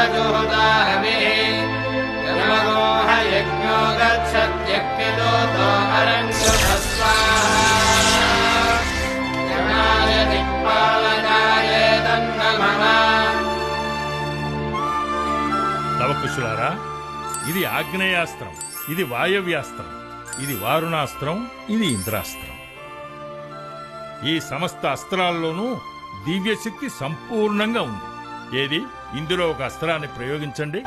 यज्ञो లవకుశులారా ఇది ఆగ్నేయాస్త్రం ఇది వాయవ్యాస్త్రం ఇది వారుణాస్త్రం ఇది ఇంద్రాస్త్రం. ఈ సమస్త అస్త్రాల్లోనూ దివ్యశక్తి సంపూర్ణంగా ఉంది. ఏది? ఇందులో ఒక అస్త్రాన్ని ప్రయోగించండి.